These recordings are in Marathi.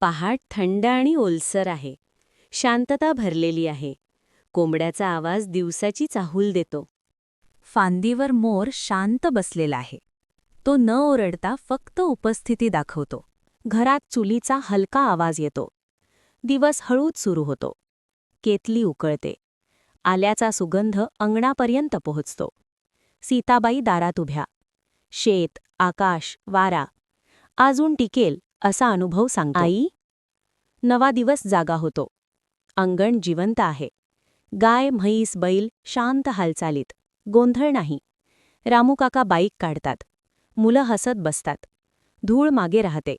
पहाट थंड आणि ओलसर आहे. शांतता भरलेली आहे. कोंबड्याचा आवाज दिवसाची चाहूल देतो. फांदीवर मोर शांत बसलेला आहे. तो न ओरडता फक्त उपस्थिती दाखवतो. घरात चुलीचा हलका आवाज येतो. दिवस हळूच सुरू होतो. केतली उकळते. आल्याचा सुगंध अंगणापर्यंत पोहोचतो. सीताबाई दारात उभ्या. शेत आकाश वारा. अजून टिकेल. असा अनुभव सांगतो. आई. नवा दिवस जागा होतो. अंगण जिवंत आहे. गाय म्हैस बैल शांत हालचालीत. गोंधळ नाही. रामूकाका बाईक काढतात. मुलं हसत बसतात. धूळ मागे राहते.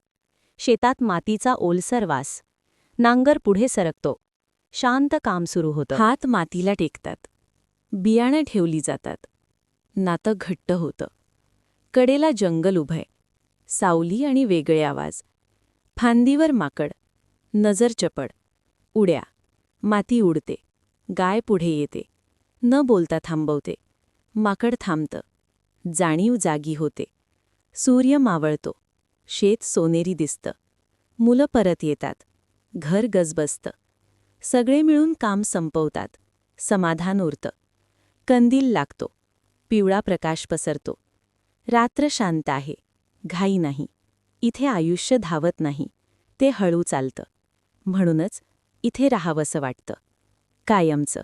शेतात मातीचा ओलसर वास. नांगर पुढे सरकतो. शांत काम सुरू होतं. हात मातीला टेकतात. बियाणं ठेवली जातात. नातं घट्ट होतं. कडेला जंगल उभय. सावली आणि वेगळे आवाज. फांदीवर माकड नजर चपड उड्या माती उडते गाय पुढे येते न बोलता थांबवते माकड थांबतं जाणीव जागी होते सूर्य मावळतो शेत सोनेरी दिसतं मुलं परत येतात घर गजबजतं सगळे मिळून काम संपवतात समाधान उरतं कंदील लागतो पिवळा प्रकाश पसरतो रात्र शांत आहे घाई नाही. इथे आयुष्य धावत नाही. ते हळू चालतं. म्हणूनच इथे राहावंसं वाटतं. कायमचं.